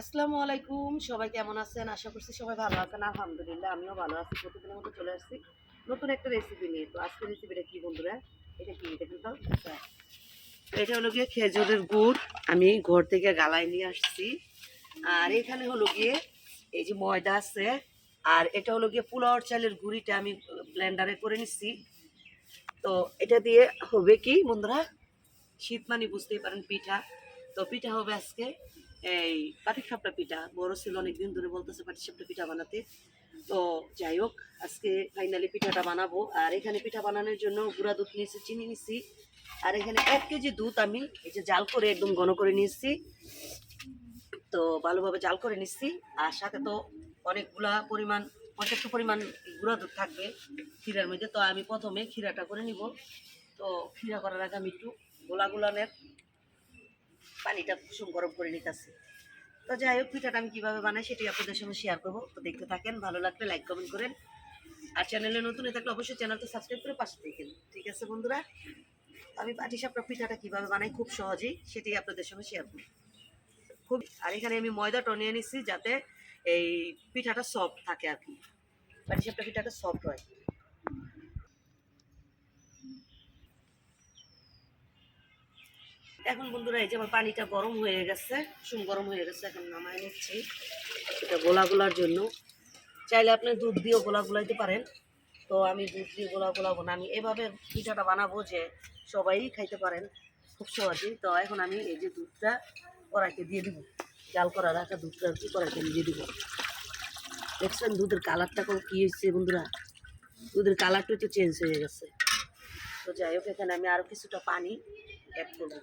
আসসালামু আলাইকুম। সবাই কেমন আছেন? আশা করছি সবাই ভালো আছেন। আলহামদুলিল্লাহ, আমিও ভালো আছি। প্রতিদিনের মতো চলে আসছি নতুন একটা রেসিপি নিয়ে। তো আজকে রেসিপিটা কি বন্ধুরা? এটা কি? এটা কিন্তু আচ্ছা। এটা হলো গিয়ে খেজুরের গুড়। আমি ঘর থেকে গালায় নিয়ে আসছি। আর এখানে হলো গিয়ে এই যে ময়দা আছে। আর এটা হলো গিয়ে পোলাওয়ার চালের গুঁড়িটা আমি ব্লেন্ডারে করে নিচ্ছি। তো এটা দিয়ে হবে কি বন্ধুরা? শীত মানে বুঝতেই পারেন পিঠা। তো পিঠা হবে আজকে এই পাটিসাপটা পিঠা, বড় ছিল অনেকদিন ধরে বলতেছে পাটিসাপটা পিঠা বানাতে। তো যাই হোক, আজকে ফাইনালি পিঠাটা বানাবো। আর এখানে পিঠা বানানোর জন্য গুঁড়া দুধ নিয়েছি, চিনি নিয়েছি। আর এখানে এক কেজি দুধ আমি এই যে জাল করে একদম ঘন করে নিয়েছি। তো ভালোভাবে জাল করে নিচ্ছি আর সাথে তো অনেকগুলা পরিমাণ, পর্যাপ্ত পরিমাণ গুঁড়া দুধ থাকবে ক্ষীরার মধ্যে। তো আমি প্রথমে ক্ষীরাটা করে নিব। তো ক্ষীরা করার আগে আমি একটু গোলা গোলানের পানিটা কুসুম গরম করে নিতেছি। তো যাই হোক পিঠাটা আমি কীভাবে বানাই সেটি আপনাদের সঙ্গে শেয়ার করব। তো দেখতে থাকেন, ভালো লাগলে লাইক কমেন্ট করেন। আর চ্যানেলে নতুন হয়ে থাকলে অবশ্যই চ্যানেলটা সাবস্ক্রাইব করে পাশে দেখেন ঠিক আছে বন্ধুরা? আমি পাটিসাপটা পিঠাটা কীভাবে বানাই খুব সহজেই সেটি আপনাদের সঙ্গে শেয়ার করব। খুব আর এখানে আমি ময়দাটা নিয়ে নিচ্ছি যাতে এই পিঠাটা সফট থাকে আর কি। পাটিসাপটা পিঠাটা সফট হয়। এখন বন্ধুরা, এই যে আমার পানিটা গরম হয়ে গেছে সুম গরম হয়ে গেছে, এখন নামায় নিচ্ছি। এটা গোলা গোলার জন্য। চাইলে আপনি দুধ দিয়েও গোলা গোলাইতে পারেন। তো আমি দুধ দিয়ে গোলা গোলাবো না আমি এভাবে পিঠাটা বানাবো যে সবাই খাইতে পারেন, খুব সহজেই। তো এখন আমি এই যে দুধটা কড়াইতে দিয়ে দিব। জাল করা রাখা দুধটা কি কড়াইতে দিয়ে দিব। দেখছেন দুধের কালারটা কী হয়েছে বন্ধুরা? দুধের কালারটা একটু চেঞ্জ হয়ে গেছে। তো যাই হোক, এখানে আমি আরও কিছুটা পানি অ্যাড করব।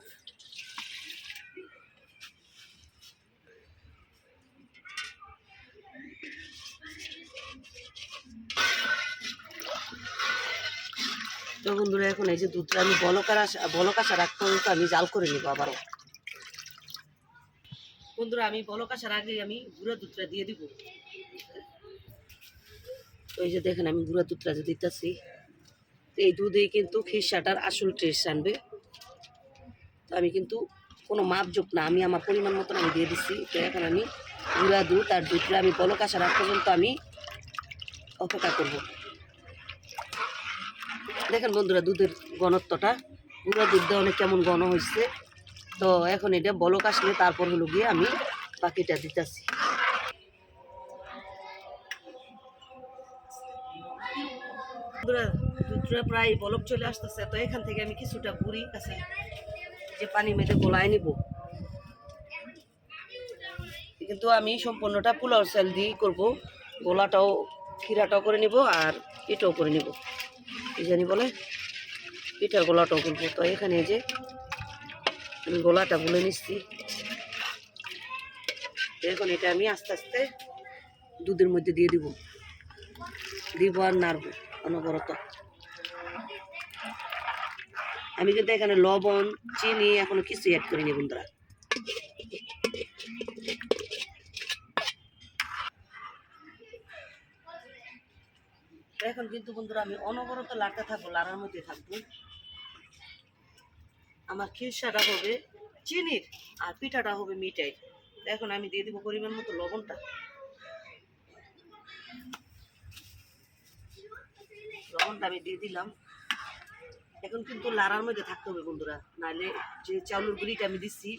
তো বন্ধুরা, এখন এই যে দুধটা আমি বলকার আসা বলক আসা রাখতে তো আমি জাল করে নিব আবারও। বন্ধুরা, আমি বলক আসার আগে আমি গুঁড়া দুধটা দিয়ে দিব। এই যে দেখেন, আমি গুঁড়া দুধটা যে দিতেছি। এই দুধেই কিন্তু খিরসাটার আসল টেস্ট আনবে। তো আমি কিন্তু কোনো মাপ যোগ না, আমি আমার পরিমাণ মতন আমি দিয়ে দিচ্ছি তো এখন আমি গুঁড়া দুধ আর দুধটা আমি বলক আসার আগ পর্যন্ত আমি অপেক্ষা করব। দেখেন বন্ধুরা, দুধের ঘনত্বটা। গুঁড়া দুধটা অনেক কেমন ঘন হয়েছে। তো এখন এটা বলক আসলে তারপর হলো গিয়ে আমি বাকিটা দিতেছি। বন্ধুরা প্রায় বলক চলে আসতেছে। তো এখান থেকে আমি কিছুটা গুড়ি কাছে যে পানি মেঝে গোলায় নিব। কিন্তু আমি সম্পূর্ণটা পোলাও চাল দিয়েই করব। গোলাটাও, ক্ষীরাটাও করে নিব আর এটাও করে নিব। কি জানি বলে? পিঠার গোলাটাও করব তো এখানে যে আমি গোলাটা বলে নিচ্ছি। এখন এটা আমি আস্তে আস্তে দুধের মধ্যে দিয়ে দিব। দিব আর নাড়বো অনবরত। আমি কিন্তু এখানে লবণ, চিনি এখনও কিছু অ্যাড করিনি বন্ধুরা। এখন কিন্তু বন্ধুরা আমি অনবরত লাড়তে থাকব, লাড়ার মধ্যে থাকব। আমার খিরসাটা হবে চিনির আর পিঠাটা হবে মিঠাই। এখন আমি দিয়ে দিব পরিমাণ মতো লবণটা। লবণটা আমি দিয়ে দিলাম। এখন কিন্তু লাড়ার মধ্যে থাকতে হবে বন্ধুরা, নাহলে যে চাউলের গুঁড়িটা আমি দিচ্ছি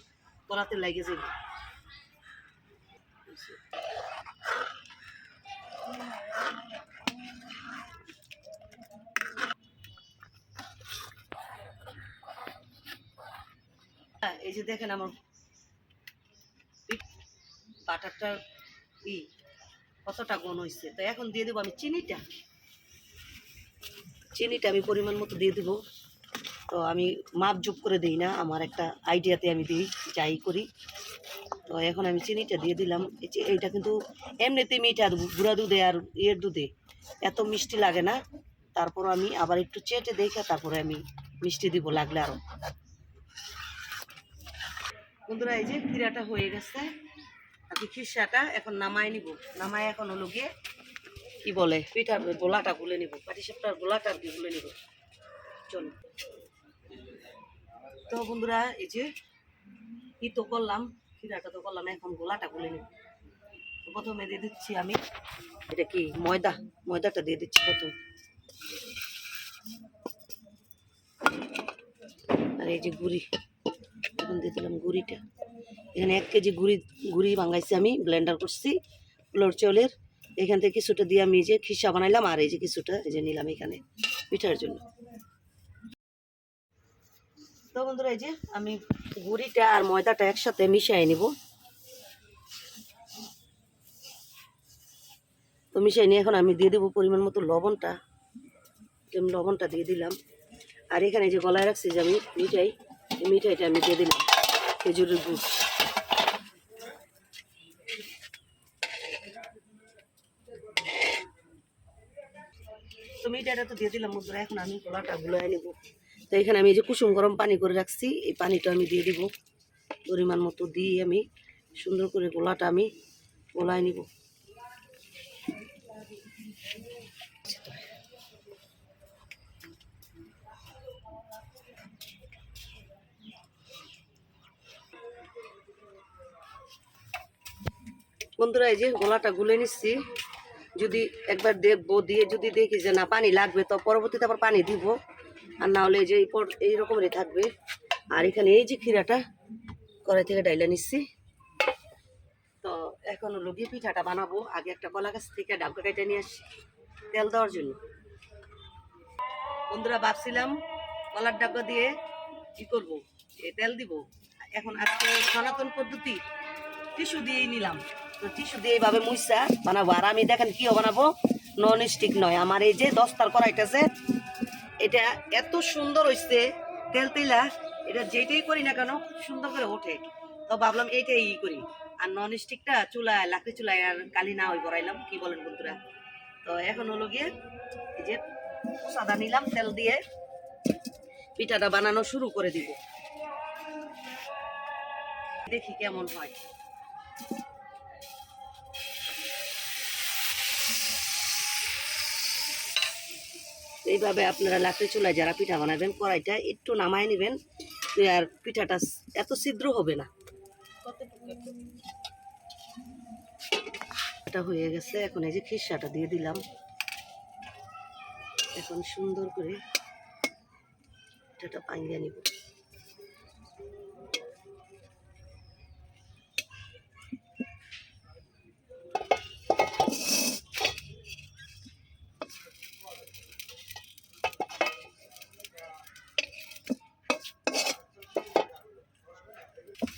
তলাতে লাগে যাবে। এই যে দেখেন আমার বাটারটা ই কতটা গন হয়েছে তো এখন দিয়ে দেবো আমি চিনিটা। চিনিটা আমি পরিমাণ মতো দিয়ে দেবো। তো আমি মাপ যোগ করে দিই না, আমার একটা আইডিয়াতে আমি দিই, যাই করি। তো এখন আমি চিনিটা দিয়ে দিলাম। এইটা কিন্তু এমনিতে মিঠা গুঁড়া দুধে আর ইয়ের দুধে এত মিষ্টি লাগে না। তারপর আমি আবার একটু চেটে দেখে তারপরে আমি মিষ্টি দিব লাগলে আরও বন্ধুরা, এই যে ক্ষীরাটা হয়ে গেছে। আর কি খিরসাটা এখন নামায় নিব। নামাই এখন হলো গিয়ে কি বলে পিঠার গোলাটা গুলে নিব। পাটিসাপটার গোলাটা আর কি গুলে নিব। চলো। তো বন্ধুরা, এই যে ই তো করলাম খিরাটা তো করলাম, এখন গোলাটা গুলে নিব। প্রথমে দিয়ে দিচ্ছি আমি, এটা কি ময়দা? ময়দাটা দিয়ে দিচ্ছি প্রথম। আর এই যে গুড়ি। এখন দিয়ে দিলাম গুড়িটা। এখানে এক কেজি গুড়ি গুড়ি ভাঙাইছি আমি ব্লেন্ডার করছি ফ্লোর চাউলের। এখান থেকে কিছুটা দিয়ে আমি যে খিসা বানাইলাম, আর এই যে কিছুটা এই যে নিলাম এখানে পিঠার জন্য। তো বন্ধুরা, এই যে আমি গুড়িটা আর ময়দাটা একসাথে মিশিয়ে নিব। তো মিশিয়ে নিয়ে এখন আমি দিয়ে দেবো পরিমাণ মতো লবণটা। লবণটা দিয়ে দিলাম। আর এখানে যে গলায় রাখছি যে আমি মিঠাই মিঠাইটা আমি দিয়ে দিলাম, খেজুরের গুড়। তো মিঠাইটা তো দিয়ে দিলাম বন্ধুরা, এখন আমি গলাটা গুলাই নেব। তো এখানে আমি এই যে কুসুম গরম পানি করে রাখছি, এই পানিটা আমি দিয়ে দিব। পরিমাণ মতো দিয়ে আমি সুন্দর করে গোলাটা আমি গোলায় নিব। বন্ধুরা, এই যে গোলাটা গুলে নিচ্ছি। যদি একবার দেখব, দিয়ে যদি দেখি যে না, পানি লাগবে, তো পরবর্তীতে আবার পানি দিব। আর না হলে এই যে এই রকমেরই থাকবে। আর এখানে এই যে ক্ষীরাটা, কড়াই থেকে ডাইলা নিচ্ছি। তো এখন হলো গিয়ে পিঠাটা বানাবো। আগে একটা কলা গাছ থেকে ডাবকা কেটে নিয়ে আসছি তেল দেওয়ার জন্য। বন্ধুরা, ভাবছিলাম কলার ডাব্বা দিয়ে কি করব? এ তেল দিব। এখন আজকে সনাতন পদ্ধতি, টিস্যু দিয়েই নিলাম। তো টিস্যু দিয়ে এইভাবে মুইসা বানাবো। আর আমি দেখেন কিও বানাবো। নন স্টিক নয়। আমার এই যে দস্তার কড়াইটাছে এটা এত সুন্দর হইছে। তেল তেলা, এটা যেটাই করি না কেন, সুন্দর করে ওঠে। তো ভাবলাম এইটাই ই করি। আর নন স্টিকটা চুলায়, লাকড়ি চুলায় আর কালি না ওই বড়াইলাম কি বলেন বন্ধুরা? তো এখন হলো গিয়ে এই যে সাদা নিলাম তেল দিয়ে। পিঠাটা বানানো শুরু করে দিব। দেখি কেমন হয়। এইভাবে আপনারা লাকড়ি চুলায় যারা পিঠা বানাবেন, কড়াইটা একটু নামায় নেবেন আর পিঠাটা এত ছিদ্র হবে না। এটা হয়ে গেছে, এখন এই যে খিসাটা দিয়ে দিলাম। এখন সুন্দর করে পিঠাটা পাইয়ে নিব।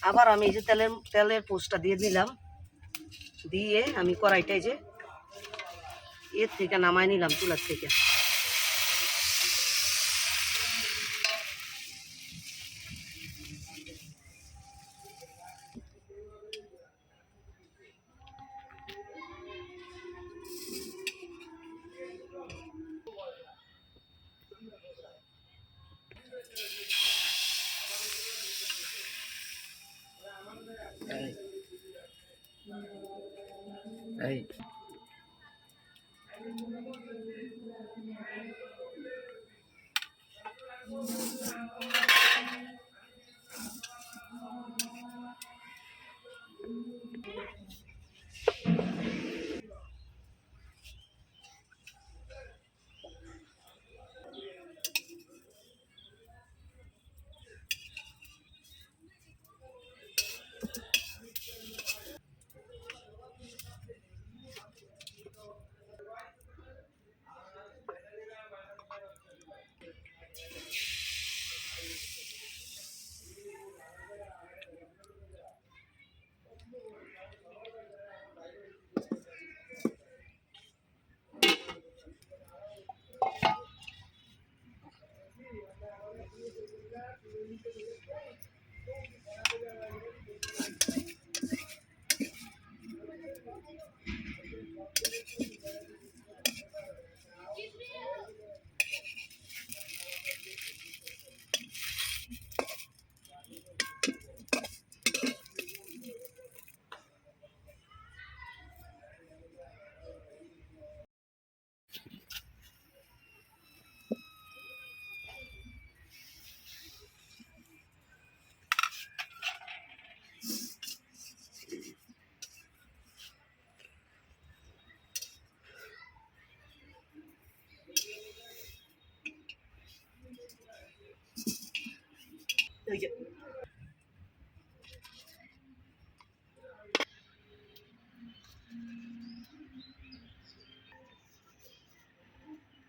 আবার আমি এই যে তেলের তেলের পোস্টটা দিয়ে দিলাম। দিয়ে আমি কড়াইটাই যে এর থেকে নামায় নিলাম চুলার থেকে। এই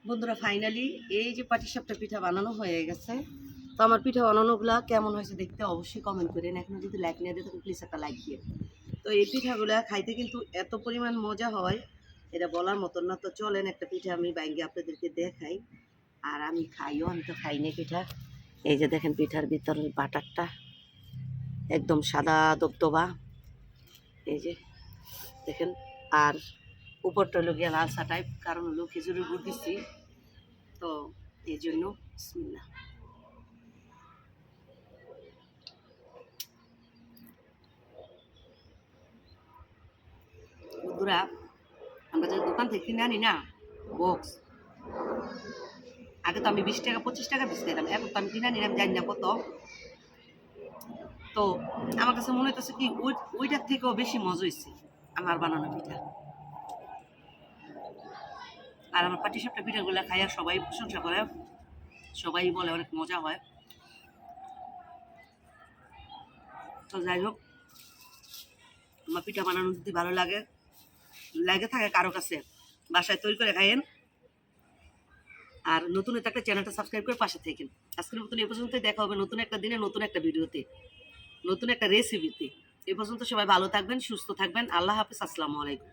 বন্ধুরা ফাইনালি এই যে পাটিসাপটা পিঠা বানানো হয়ে গেছে। তো আমার পিঠা বানানোগুলা কেমন হয়েছে দেখতে অবশ্যই কমেন্ট করেন এখনও যদি লাইক নিয়ে দিয়ে তখন প্লিজ একটা লাইক দিয়ে। তো এই পিঠাগুলা খাইতে কিন্তু এত পরিমাণ মজা হয়, এটা বলার মতন না। তো চলেন একটা পিঠা আমি বাইঙ্গে আপনাদেরকে দেখাই। আর আমি খাইও, আমি তো খাইনি পিঠা। এই যে দেখেন পিঠার ভিতরের বাটারটা, একদম সাদা দবদবা এই যে দেখেন, আর উপরটা হলো গিয়ে লালসা টাইপ কারণ হলো খেজুরের গুড় দিচ্ছি। তো এই জন্য বিসমিল্লাহ। বন্ধুরা, আমরা যে দোকান থেকে কিনে আনি না বক্স আগে তো আমি বিশ টাকা, পঁচিশ টাকা বেশি দিতাম এখন তো আমি কিনে নিলাম জানি না কত। তো আমার কাছে মনে হইতেছে কি ওই ওইটার থেকেও বেশি মজা হয়েছে আমার বানানো পিঠা। আর আমার পাটি সাপটা পিঠাগুলো খাইয়া সবাই প্রশংসা করে। সবাই বলে অনেক মজা হয়। তো যাই হোক, আমার পিঠা বানানো যদি ভালো লাগে লাগে থাকে কারও কাছে, বাসায় তৈরি করে খাইয়েন। আর নতুন একটা চ্যানেলটা সাবস্ক্রাইব করে পাশে থাকেন। আজকের মতন এ পর্যন্ত দেখা হবে নতুন একটা দিনে, নতুন একটা ভিডিওতে, নতুন একটা রেসিপিতে এ পর্যন্ত সবাই ভালো থাকবেন, সুস্থ থাকবেন। আল্লাহ হাফিজ, আসসালামু আলাইকুম।